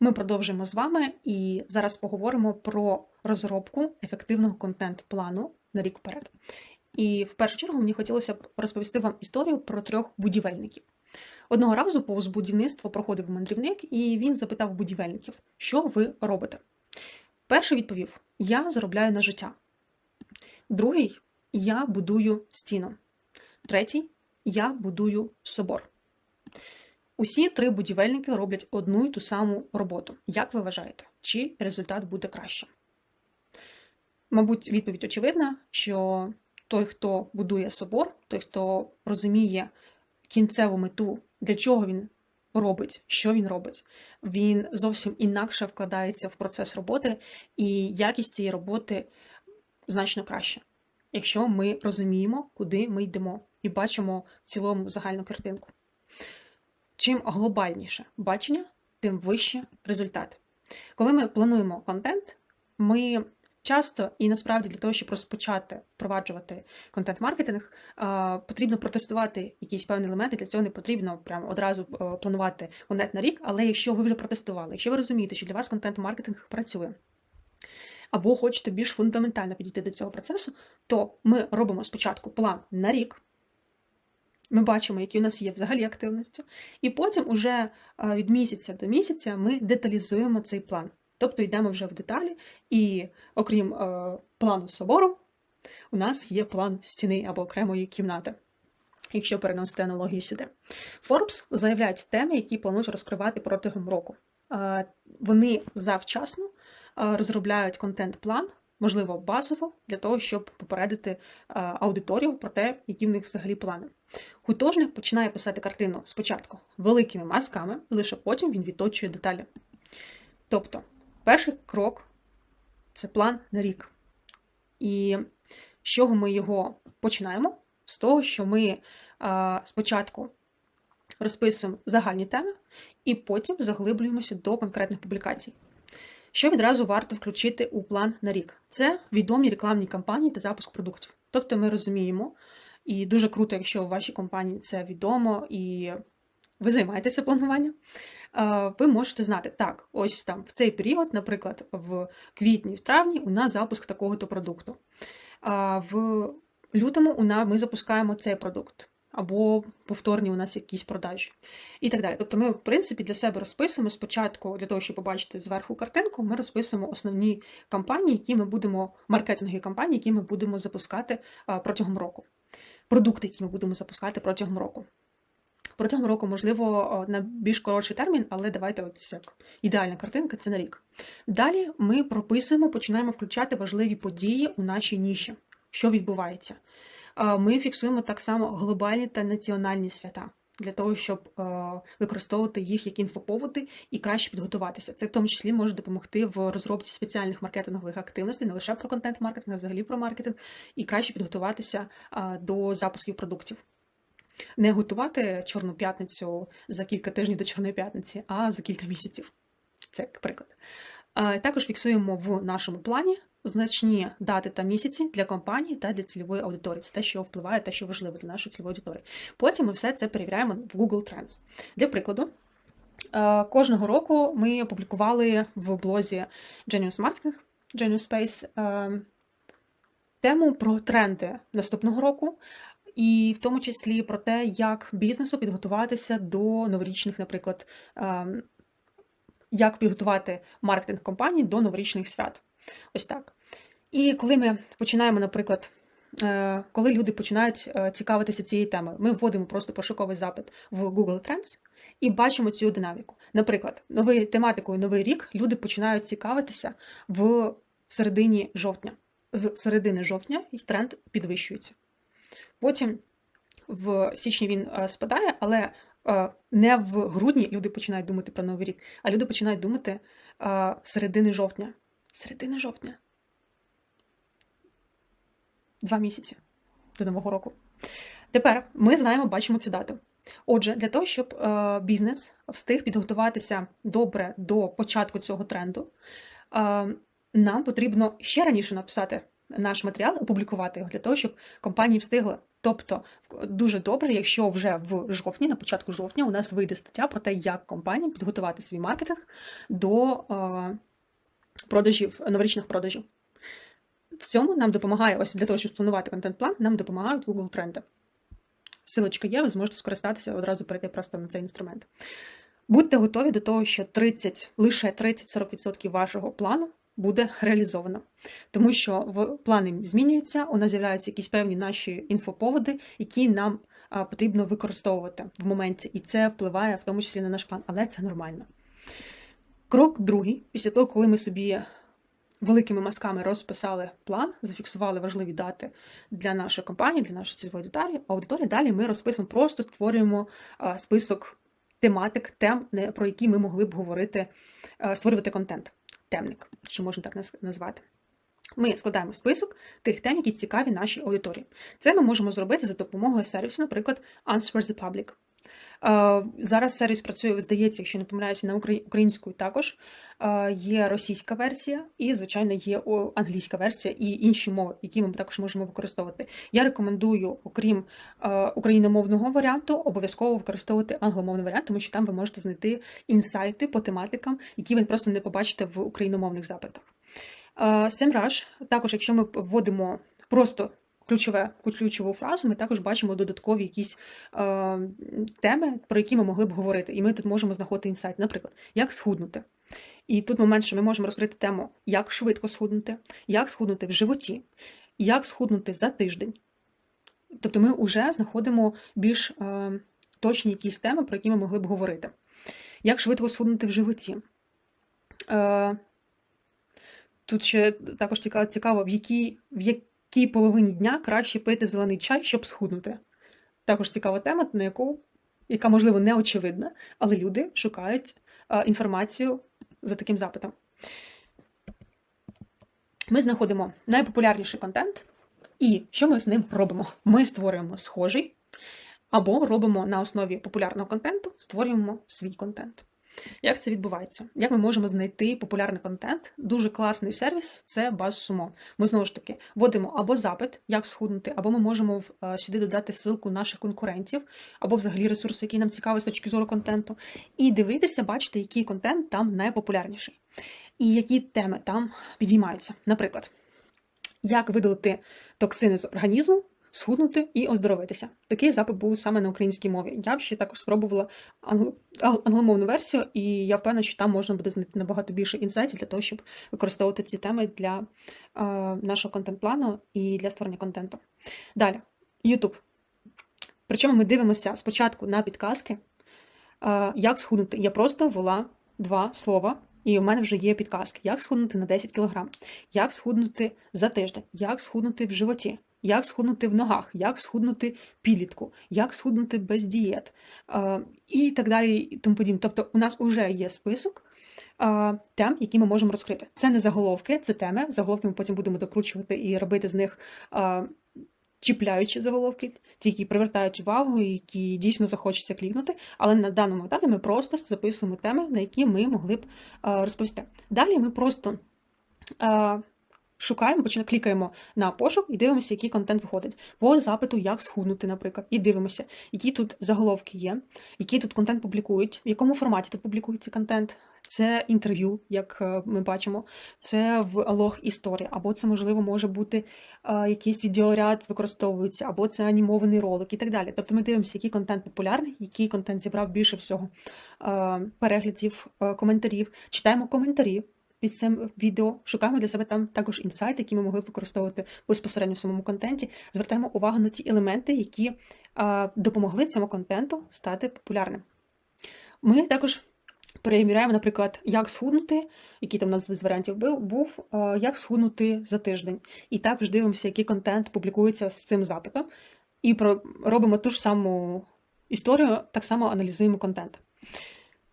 Ми продовжуємо з вами і зараз поговоримо про розробку ефективного контент-плану на рік вперед. І в першу чергу мені хотілося б розповісти вам історію про трьох будівельників. Одного разу повз будівництво проходив мандрівник, і він запитав будівельників, що ви робите. Перший відповів: Я заробляю на життя. Другий я будую стіну. Третій я будую собор. Усі три будівельники роблять одну й ту саму роботу. Як ви вважаєте, чи результат буде кращим? Мабуть, відповідь очевидна, що той, хто будує собор, той, хто розуміє кінцеву мету, для чого він робить, що він робить, він зовсім інакше вкладається в процес роботи, і якість цієї роботи значно краще, якщо ми розуміємо, куди ми йдемо, і бачимо в цілому загальну картинку. Чим глобальніше бачення, тим вище результат. Коли ми плануємо контент, ми часто і насправді для того, щоб розпочати впроваджувати контент-маркетинг, потрібно протестувати якісь певні елементи. Для цього не потрібно прямо одразу е, планувати контент на рік. Але якщо ви вже протестували, якщо ви розумієте, що для вас контент-маркетинг працює. Або хочете більш фундаментально підійти до цього процесу, то ми робимо спочатку план на рік, ми бачимо, які у нас є взагалі активності, і потім, уже від місяця до місяця, ми деталізуємо цей план. Тобто йдемо вже в деталі, і окрім е, плану собору, у нас є план стіни або окремої кімнати, якщо переносити аналогію сюди. Forbes заявляють теми, які планують розкривати протягом року. Е, вони завчасно е, розробляють контент-план можливо, базово для того, щоб попередити е, аудиторію про те, які в них взагалі плани. Художник починає писати картину спочатку великими мазками, лише потім він відточує деталі. Тобто, перший крок це план на рік. І з чого ми його починаємо? З того, що ми е, спочатку розписуємо загальні теми, і потім заглиблюємося до конкретних публікацій. Що відразу варто включити у план на рік? Це відомі рекламні кампанії та запуск продуктів. Тобто ми розуміємо, і дуже круто, якщо у вашій компанії це відомо і ви займаєтеся плануванням. Ви можете знати, так, ось там в цей період, наприклад, в квітні, в травні у нас запуск такого-то продукту. В лютому у нас ми запускаємо цей продукт або повторні у нас якісь продажі і так далі. Тобто ми, в принципі, для себе розписуємо спочатку, для того, щоб побачити зверху картинку, ми розписуємо основні кампанії, які ми будемо, маркетингові кампанії, які ми будемо запускати протягом року. Продукти, які ми будемо запускати протягом року. Протягом року, можливо, на більш коротший термін, але давайте ось як ідеальна картинка це на рік. Далі ми прописуємо, починаємо включати важливі події у нашій ніші, що відбувається ми фіксуємо так само глобальні та національні свята. Для того, щоб е, використовувати їх як інфоповоди і краще підготуватися. Це в тому числі може допомогти в розробці спеціальних маркетингових активностей, не лише про контент-маркетинг, а взагалі про маркетинг, і краще підготуватися до запусків продуктів. Не готувати Чорну п'ятницю за кілька тижнів до Чорної п'ятниці, а за кілька місяців. Це як приклад. Також фіксуємо в нашому плані значні дати та місяці для компанії та для цільової аудиторії. Це те, що впливає, те, що важливо для нашої цільової аудиторії. Потім ми все це перевіряємо в Google Trends. Для прикладу. Е, кожного року ми опублікували в блозі Genius Marketing, Genius Space е, тему про тренди наступного року, і в тому числі про те, як бізнесу підготуватися до новорічних, наприклад, е, як підготувати маркетинг компанії до новорічних свят. Ось так. І коли ми починаємо, наприклад, е, коли люди починають е, цікавитися цією темою, ми вводимо просто пошуковий запит в Google Trends і бачимо цю динаміку. Наприклад, новою тематикою Новий рік люди починають цікавитися в середині жовтня. З середини жовтня тренд підвищується. Потім в січні він е, спадає, але не в грудні люди починають думати про новий рік, а люди починають думати середини жовтня. Середини жовтня два місяці до нового року. Тепер ми знаємо, бачимо цю дату. Отже, для того, щоб е, бізнес встиг підготуватися добре до початку цього тренду, е, нам потрібно ще раніше написати наш матеріал, опублікувати його для того, щоб компанії встигли Тобто дуже добре, якщо вже в жовтні, на початку жовтня, у нас вийде стаття про те, як компанії підготувати свій маркетинг до е, продажів, новорічних продажів. В цьому нам допомагає, ось для того, щоб спланувати контент-план, нам допомагають Google тренди. Силочка є, ви зможете скористатися одразу перейти просто на цей інструмент. Будьте готові до того, що 30, лише 30-40% вашого плану буде реалізовано. Тому що в плани змінюються, у нас з'являються якісь певні наші інфоповоди, які нам потрібно використовувати в моменті, і це впливає в тому числі на наш план, але це нормально. Крок другий, після того, коли ми собі великими мазками розписали план, зафіксували важливі дати для нашої компанії, для нашої цільової аудиторії, далі ми розписуємо, просто створюємо список тематик, тем, про які ми могли б говорити, створювати контент темник, що можна так назвати. Ми складаємо список тих тем, які цікаві нашій аудиторії. Це ми можемо зробити за допомогою сервісу, наприклад, Answer the Public. Е, Зараз сервіс працює, здається, якщо не помиляюся, на укра- українською також. Е, Є російська версія, і, звичайно, є англійська версія і інші мови, які ми також можемо використовувати. Я рекомендую, окрім е, україномовного варіанту, обов'язково використовувати англомовний варіант, тому що там ви можете знайти інсайти по тематикам, які ви просто не побачите в україномовних запитах. SEMrush, також, якщо ми вводимо просто ключове, ключову фразу, ми також бачимо додаткові якісь е, теми, про які ми могли б говорити. І ми тут можемо знаходити інсайт, наприклад, як схуднути. І тут момент, що ми можемо розкрити тему, як швидко схуднути, як схуднути в животі, як схуднути за тиждень. Тобто ми вже знаходимо більш е, точні якісь теми, про які ми могли б говорити. Як швидко схуднути в животі. Е, Тут ще також цікаво, в, якій, в якій половині дня краще пити зелений чай, щоб схуднути. Також цікава тема, на яку, яка, можливо, не очевидна, але люди шукають е, інформацію за таким запитом. Ми знаходимо найпопулярніший контент, і що ми з ним робимо? Ми створюємо схожий, або робимо на основі популярного контенту, створюємо свій контент. Як це відбувається? Як ми можемо знайти популярний контент? Дуже класний сервіс це BuzzSumo. Ми знову ж таки вводимо або запит, як схуднути, або ми можемо е, сюди додати ссылку наших конкурентів, або взагалі ресурси, які нам цікаві з точки зору контенту, і дивитися, бачити, який контент там найпопулярніший, і які теми там підіймаються. Наприклад, як видалити токсини з організму, схуднути і оздоровитися. Такий запит був саме на українській мові. Я б ще також спробувала англ- англомовну версію, і я впевнена, що там можна буде знайти набагато більше інсайтів для того, щоб використовувати ці теми для е, нашого контент-плану і для створення контенту. Далі, YouTube. Причому ми дивимося спочатку на підказки, е, як схуднути. Я просто ввела два слова. І у мене вже є підказки, як схуднути на 10 кг, як схуднути за тиждень, як схуднути в животі, як схуднути в ногах, як схуднути підлітку, як схуднути без дієт і так далі, і тому подібне. Тобто, у нас вже є список тем, які ми можемо розкрити. Це не заголовки, це теми. Заголовки ми потім будемо докручувати і робити з них. Чіпляючі заголовки, ті, які привертають увагу, які дійсно захочеться клікнути. Але на даному етапі ми просто записуємо теми, на які ми могли б розповісти. Далі ми просто шукаємо, починаємо, клікаємо на пошук і дивимося, який контент виходить. По запиту, як схуднути, наприклад, і дивимося, які тут заголовки є, який тут контент публікують, в якому форматі тут публікується контент. Це інтерв'ю, як е, ми бачимо, це в лог історія, або це, можливо, може бути е, якийсь відеоряд використовується, або це анімований ролик і так далі. Тобто ми дивимося, який контент популярний, який контент зібрав більше всього е, переглядів, коментарів, читаємо коментарі під цим відео, шукаємо для себе там також інсайти, які ми могли використовувати безпосередньо в самому контенті. Звертаємо увагу на ті елементи, які е, допомогли цьому контенту стати популярним. Ми також перевіряємо, наприклад, як схуднути, який там у нас з варіантів був, був як схуднути за тиждень. І також дивимося, який контент публікується з цим запитом, і робимо ту ж саму історію, так само аналізуємо контент.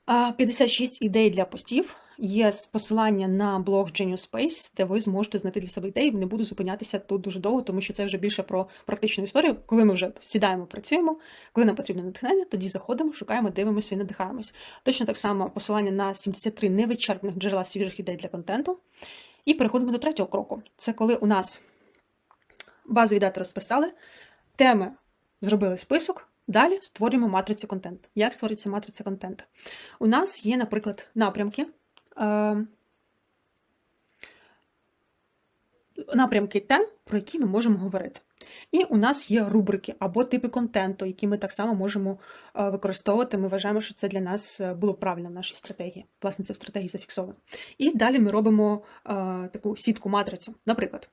А, 56 ідей для постів. Є посилання на блог Genius Space, де ви зможете знайти для себе ідеї. Не буду зупинятися тут дуже довго, тому що це вже більше про практичну історію. Коли ми вже сідаємо, працюємо, коли нам потрібне натхнення, тоді заходимо, шукаємо, дивимося і надихаємось. Точно так само посилання на 73 невичерпних джерела свіжих ідей для контенту. І переходимо до третього кроку. Це коли у нас базові дати розписали, теми зробили список. Далі створюємо матрицю контенту. Як створюється матриця контенту? У нас є, наприклад, напрямки. Е, напрямки тем, про які ми можемо говорити. І у нас є рубрики або типи контенту, які ми так само можемо е, використовувати. Ми вважаємо, що це для нас е, було правильно в нашій стратегії. Власне, це в стратегії зафіксовано. І далі ми робимо таку сітку матрицю. Наприклад,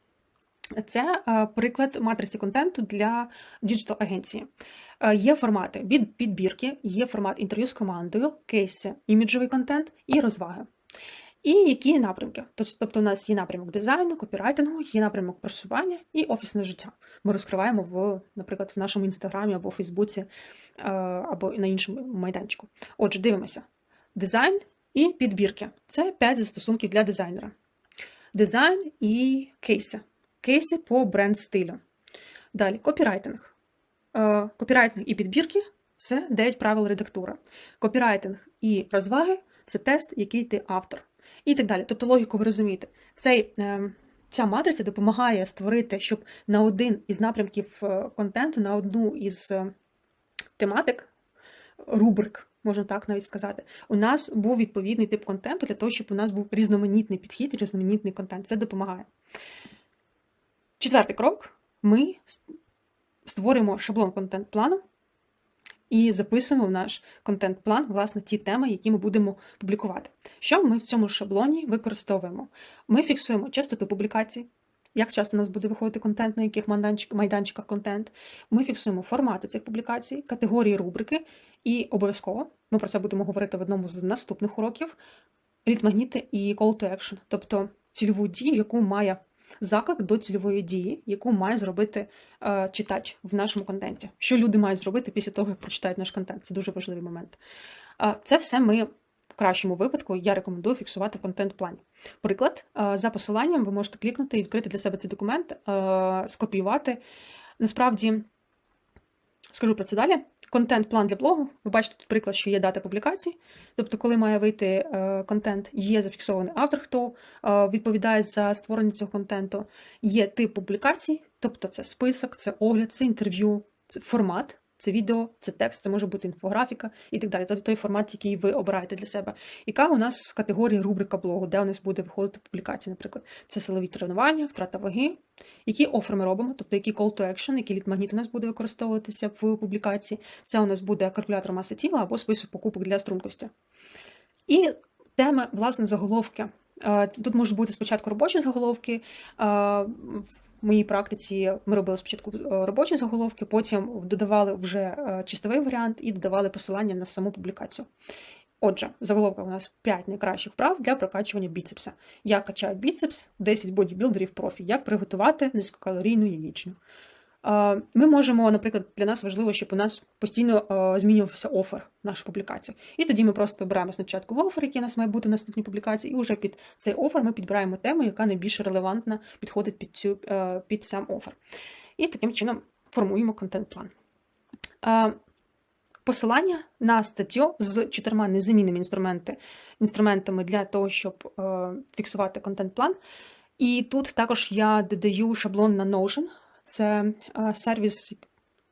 це приклад матриці контенту для діджитал-агенції. Є формати підбірки, є формат інтерв'ю з командою, кейси, іміджовий контент і розваги. І які напрямки? Тобто, у нас є напрямок дизайну, копірайтингу, є напрямок просування і офісне життя. Ми розкриваємо в, наприклад, в нашому інстаграмі або Фейсбуці, або на іншому майданчику. Отже, дивимося: дизайн і підбірки це 5 застосунків для дизайнера. Дизайн і кейси. Кейси по бренд стилю. Далі копірайтинг. Копірайтинг і підбірки це 9 правил редактура. Копірайтинг і розваги це тест, який ти автор і так далі. Тобто логіку ви розумієте, Цей, е, ця матриця допомагає створити, щоб на один із напрямків е, контенту, на одну із е, тематик, рубрик, можна так навіть сказати, у нас був відповідний тип контенту для того, щоб у нас був різноманітний підхід, різноманітний контент. Це допомагає. Четвертий крок: ми створюємо шаблон контент-плану і записуємо в наш контент-план, власне, ті теми, які ми будемо публікувати. Що ми в цьому шаблоні використовуємо? Ми фіксуємо частоту публікацій, як часто у нас буде виходити контент, на яких майданчиках контент. Ми фіксуємо формати цих публікацій, категорії рубрики, і обов'язково ми про це будемо говорити в одному з наступних уроків. Лід-магніти і call to action, тобто цільову дію, яку має заклик до цільової дії, яку має зробити е, читач в нашому контенті. Що люди мають зробити після того, як прочитають наш контент? Це дуже важливий момент. Е, це все ми. В кращому випадку я рекомендую фіксувати в контент-плані. Приклад, е, за посиланням ви можете клікнути і відкрити для себе цей документ, скопіювати. Насправді, скажу про це далі. Контент-план для блогу. Ви бачите тут приклад, що є дата публікації. Тобто, коли має вийти е, контент, є зафіксований автор, хто е, відповідає за створення цього контенту, є тип публікацій, тобто це список, це огляд, це інтерв'ю, це формат. Це відео, це текст, це може бути інфографіка і так далі. Тобто той формат, який ви обираєте для себе. Яка у нас категорія рубрика блогу, де у нас буде виходити публікація, наприклад, це силові тренування, втрата ваги, які офер ми робимо, тобто який call to action, який літмагніт у нас буде використовуватися в публікації. Це у нас буде калькулятор маси тіла або список покупок для стрункості. І теми, власне, заголовки. Е, тут можуть бути спочатку робочі заголовки. Е, в моїй практиці ми робили спочатку е, робочі заголовки, потім додавали вже чистовий варіант і додавали посилання на саму публікацію. Отже, в заголовках у нас 5 найкращих вправ для прокачування біцепса. Як качають біцепс, 10 бодібілдерів профі, як приготувати низькокалорійну яєчню. Ми можемо, наприклад, для нас важливо, щоб у нас постійно змінювався офер нашої публікації. І тоді ми просто обираємо спочатку офер, який у нас має бути в наступній публікації, і вже під цей офер ми підбираємо тему, яка найбільш релевантна підходить під цю, е, під сам офер. І таким чином формуємо контент-план. Посилання на статтю з чотирма незамінними інструменти, інструментами для того, щоб е, фіксувати контент-план. І тут також я додаю шаблон на Notion. Це е, сервіс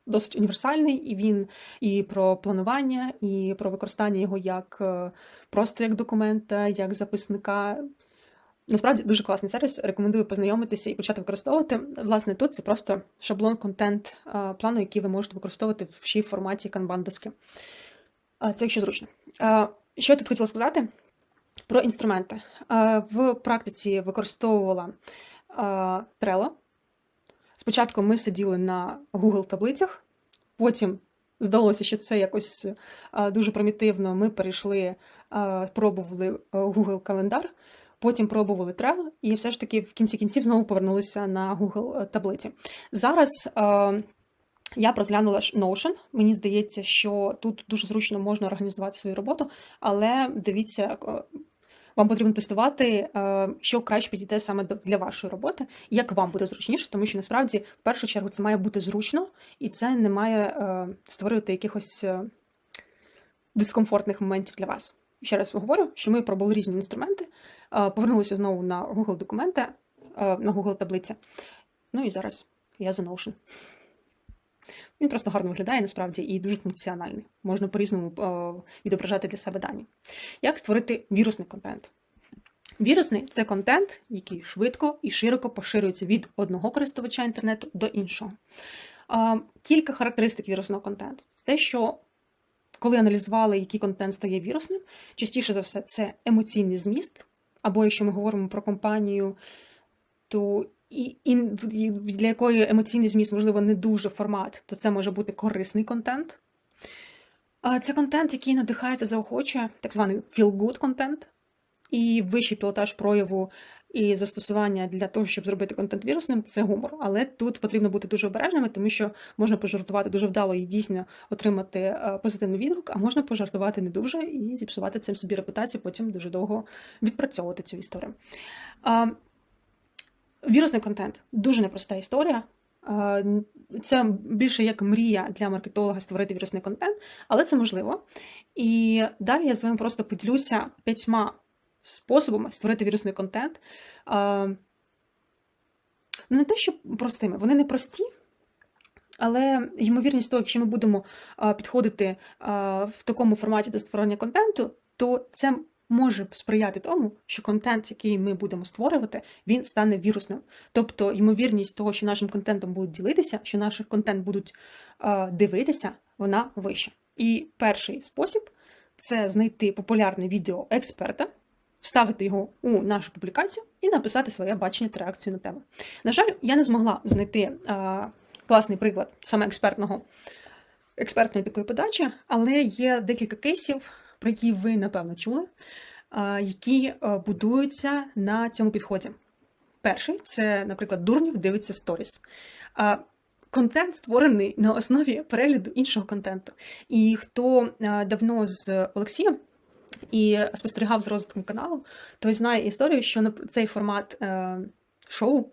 досить універсальний, і він і про планування, і про використання його як е, просто як документа, як записника. Насправді дуже класний сервіс. Рекомендую познайомитися і почати використовувати. Власне, тут це просто шаблон контент е, плану, який ви можете використовувати в ще форматі канбандоски. Це якщо зручно. Що я тут хотіла сказати про інструменти. В практиці використовувала Trello. Спочатку ми сиділи на Google таблицях, потім здалося, що це якось е, дуже примітивно. Ми перейшли, е, пробували е, Google календар, потім пробували Trello, і все ж таки в кінці кінців знову повернулися на Google таблиці. Зараз. Я розглянула Notion. Мені здається, що тут дуже зручно можна організувати свою роботу, але дивіться, вам потрібно тестувати, е, що краще підійде саме для вашої роботи, як вам буде зручніше, тому що насправді в першу чергу це має бути зручно, і це не має е, створювати якихось е, дискомфортних моментів для вас. Ще раз говорю, що ми пробували різні інструменти, повернулися знову на Google документи, на Google таблиці. Ну і зараз я за Notion. Він просто гарно виглядає насправді і дуже функціональний. Можна по-різному е, відображати для себе дані. Як створити вірусний контент? Вірусний це контент, який швидко і широко поширюється від одного користувача інтернету до іншого. Кілька характеристик вірусного контенту. Це те, що коли аналізували, який контент стає вірусним, частіше за все, це емоційний зміст. Або якщо ми говоримо про компанію, то і, і для якої емоційний зміст, можливо, не дуже формат, то це може бути корисний контент. Це контент, який надихає та заохочує, так званий feel-good контент, і вищий пілотаж прояву і застосування для того, щоб зробити контент вірусним, це гумор. Але тут потрібно бути дуже обережними, тому що можна пожартувати дуже вдало і дійсно отримати е, позитивний відгук, а можна пожартувати не дуже і зіпсувати цим собі репутацію, потім дуже довго відпрацьовувати цю історію. Вірусний контент дуже непроста історія. Це більше як мрія для маркетолога створити вірусний контент, але це можливо. І далі я з вами просто поділюся п'ятьма способами створити вірусний контент. Не те, що простими, вони не прості, але ймовірність того, якщо ми будемо підходити в такому форматі до створення контенту, то це може сприяти тому, що контент, який ми будемо створювати, він стане вірусним. Тобто, ймовірність того, що нашим контентом будуть ділитися, що наш контент будуть дивитися, вона вища. І перший спосіб це знайти популярне відео експерта вставити його у нашу публікацію і написати своє бачення та реакцію на тему. На жаль, я не змогла знайти а, класний приклад саме експертного, експертної такої подачі, але є декілька кейсів, про які ви, напевно, чули, які будуються на цьому підході. Перший це, наприклад, Дурнів дивиться сторіс. Контент створений на основі перегляду іншого контенту. І хто давно з Олексієм і спостерігав з розвитком каналу, той знає історію, що цей формат е, шоу.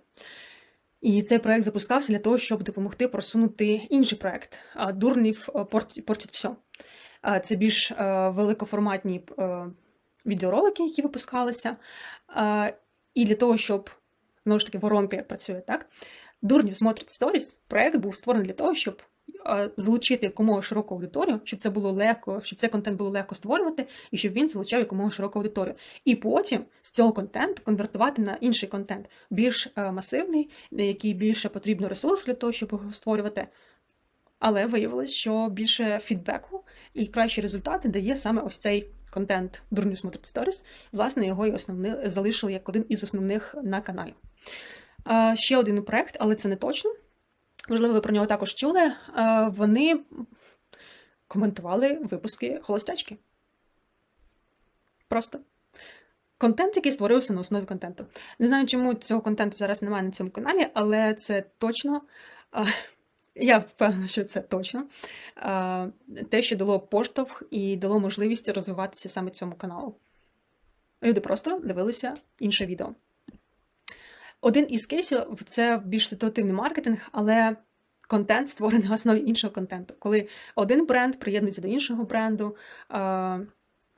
І цей проект запускався для того, щоб допомогти просунути інший проект. Дурнів е, портять все. Це більш е, великоформатні е, відеоролики, які випускалися. І для того, щоб знову ж таки воронки працює так. Дурнів смотрить сторіс. Проект був створений для того, щоб залучити якомога широку аудиторію, щоб це було легко, щоб цей контент було легко створювати, і щоб він залучав якомога широку аудиторію. І потім з цього контенту конвертувати на інший контент, більш е, масивний, на який більше потрібно ресурс для того, щоб його створювати. Але виявилось, що більше фідбеку і кращі результати дає саме ось цей контент Дурню смотрить Stories. Власне, його і основни залишили як один із основних на каналі. Ще один проект, але це не точно. Можливо, ви про нього також чули. Вони коментували випуски холостячки. Просто. Контент, який створився на основі контенту. Не знаю, чому цього контенту зараз немає на цьому каналі, але це точно. Я впевнена, що це точно те, що дало поштовх і дало можливість розвиватися саме цьому каналу. Люди просто дивилися інше відео. Один із кейсів це більш ситуативний маркетинг, але контент створений на основі іншого контенту. Коли один бренд приєднується до іншого бренду.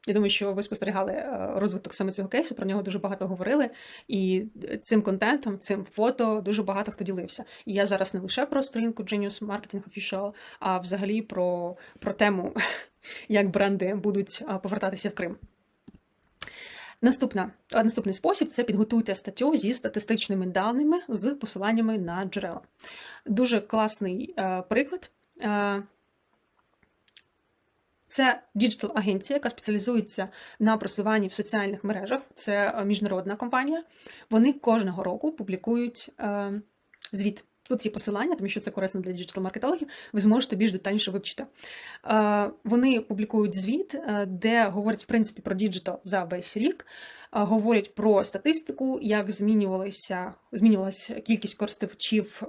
Я думаю, що ви спостерігали е, розвиток саме цього кейсу, про нього дуже багато говорили, і цим контентом, цим фото дуже багато хто ділився. І я зараз не лише про сторінку Genius Marketing Official, а взагалі про, про тему, як бренди будуть повертатися в Крим. Наступна, Наступний спосіб це підготуйте статтю зі статистичними даними з посиланнями на джерела. Дуже класний е, приклад. Е, це діджитал-агенція, яка спеціалізується на просуванні в соціальних мережах. Це міжнародна компанія. Вони кожного року публікують е, звіт. Тут є посилання, тому що це корисно для діджитал-маркетологів, ви зможете більш детальніше вивчити. Е, вони публікують звіт, е, де говорять в принципі про діджитал за весь рік, е, говорять про статистику, як змінювалася змінювалася кількість користувачів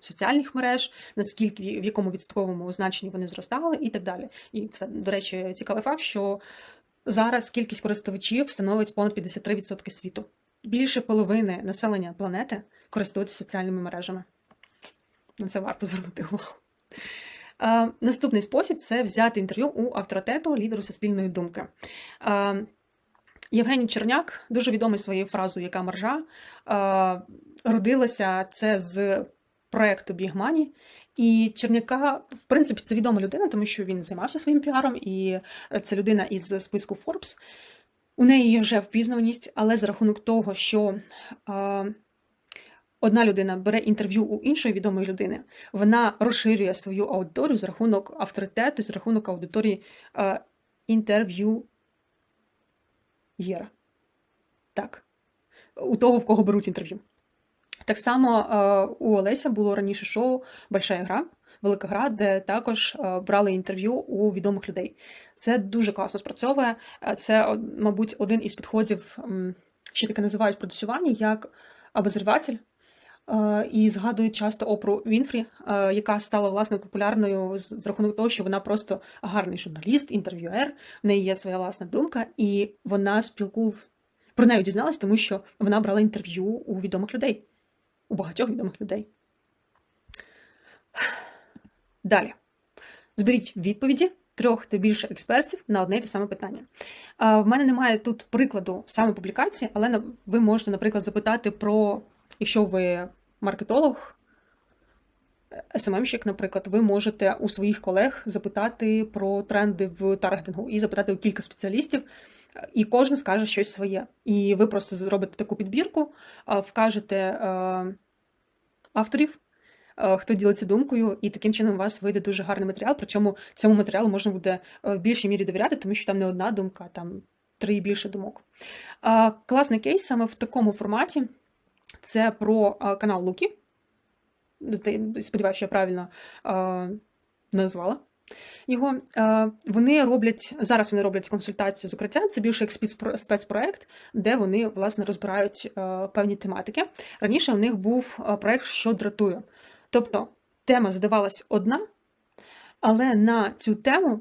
соціальних мереж, наскільки в якому відсотковому значенні вони зростали, і так далі. І до речі, цікавий факт, що зараз кількість користувачів становить понад 53% світу. Більше половини населення планети користуються соціальними мережами. На це варто звернути увагу. Наступний спосіб це взяти інтерв'ю у авторитету лідеру суспільної думки. Євгеній Черняк, дуже відомий своєю фразою Яка маржа, е, родилася це з Big Money, І Черняка, в принципі, це відома людина, тому що він займався своїм піаром, і це людина із списку Forbes. У неї є вже впізнаваність, але за рахунок того, що е, одна людина бере інтерв'ю у іншої відомої людини, вона розширює свою аудиторію за рахунок авторитету, за рахунок аудиторії е, інтерв'юєра. Так, у того, в кого беруть інтерв'ю. Так само е, у Олеся було раніше шоу Большая гра, велика гра, де також е, брали інтерв'ю у відомих людей. Це дуже класно спрацьовує. Е, це, мабуть, один із підходів, ще таке називають продюсування, як обозріватель. І згадують часто Опру Вінфрі, яка стала власне популярною з рахунок того, що вона просто гарний журналіст, інтерв'юер, в неї є своя власна думка, і вона спілку про неї дізналась, тому що вона брала інтерв'ю у відомих людей у багатьох відомих людей. Далі. Зберіть відповіді трьох та більше експертів на одне і те саме питання. В мене немає тут прикладу саме публікації, але ви можете, наприклад, запитати про, якщо ви маркетолог, СММщик, наприклад, ви можете у своїх колег запитати про тренди в таргетингу і запитати у кілька спеціалістів, і кожен скаже щось своє. І ви просто зробите таку підбірку, вкажете авторів, хто ділиться думкою, і таким чином у вас вийде дуже гарний матеріал. Причому цьому матеріалу можна буде в більшій мірі довіряти, тому що там не одна думка, там три і більше думок. Класний кейс саме в такому форматі це про канал Луки. Сподіваюся, я правильно назвала його. Вони роблять зараз. Вони роблять консультацію з укриття. Це більше як спецпроект, де вони власне розбирають певні тематики. Раніше у них був проект, що дратує. Тобто тема здавалась одна, але на цю тему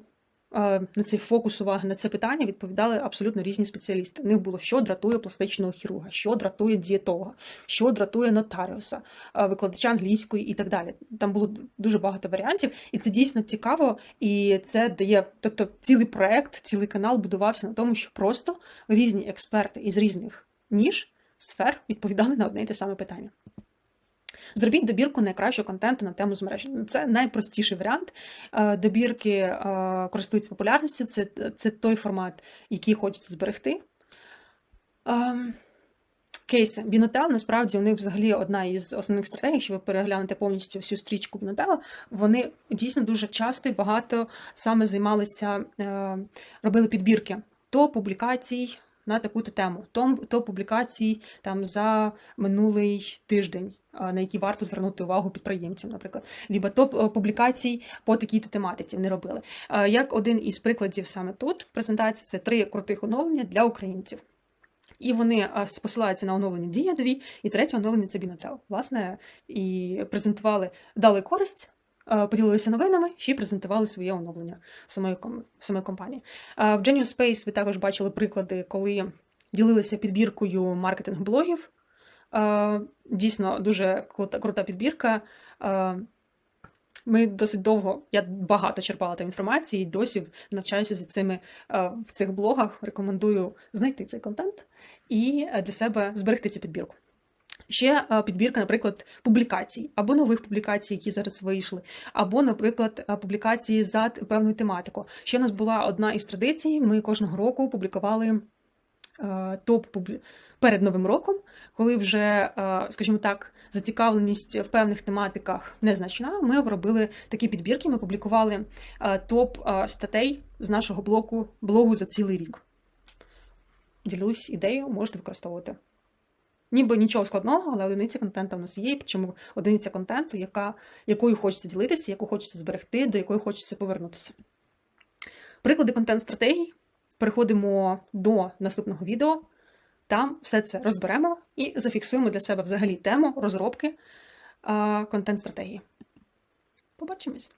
на цей фокус уваги на це питання відповідали абсолютно різні спеціалісти. У них було що дратує пластичного хірурга, що дратує дієтолога, що дратує нотаріуса, е, викладача англійської і так далі. Там було дуже багато варіантів, і це дійсно цікаво. І це дає, тобто, цілий проект, цілий канал будувався на тому, що просто різні експерти із різних ніж сфер відповідали на одне й те саме питання. Зробіть добірку найкращого контенту на тему змереження. Це найпростіший варіант. Е, добірки е, користуються популярністю, це, це той формат, який хочеться зберегти. Ем, кейси Бінотел, насправді, у них взагалі одна із основних стратегій, якщо ви переглянете повністю всю стрічку Бінотела, вони дійсно дуже часто і багато саме займалися, е, робили підбірки до публікацій на таку-то тему, то, то публікацій там за минулий тиждень, на які варто звернути увагу підприємцям, наприклад, либо топ е, публікацій по такій-то тематиці вони робили. Як один із прикладів саме тут в презентації це три крутих оновлення для українців. І вони посилаються на оновлення діядові, і третє оновлення це Бінотел. Власне, і презентували, дали користь поділилися новинами ще й презентували своє оновлення самої, самої компанії. Е, в Genius Space ви також бачили приклади, коли ділилися підбіркою маркетинг-блогів. Е, дійсно, дуже крута підбірка. Ми досить довго, я багато черпала там інформації і досі навчаюся за цими в цих блогах. Рекомендую знайти цей контент і для себе зберегти цю підбірку. Ще е, підбірка, наприклад, публікацій, або нових публікацій, які зараз вийшли, або, наприклад, е, публікації за певною тематикою. Ще у нас була одна із традицій: ми кожного року публікували е, топ перед новим роком, коли вже, скажімо так, зацікавленість в певних тематиках незначна. Ми робили такі підбірки. Ми публікували топ статей з нашого блоку блогу за цілий рік. Ділюсь ідеєю, можете використовувати. Ніби нічого складного, але одиниця контенту в нас є. Чому одиниця контенту, яка, якою хочеться ділитися, яку хочеться зберегти, до якої хочеться повернутися. Приклади контент-стратегій. Переходимо до наступного відео. Там все це розберемо і зафіксуємо для себе взагалі тему розробки контент-стратегії. Побачимось!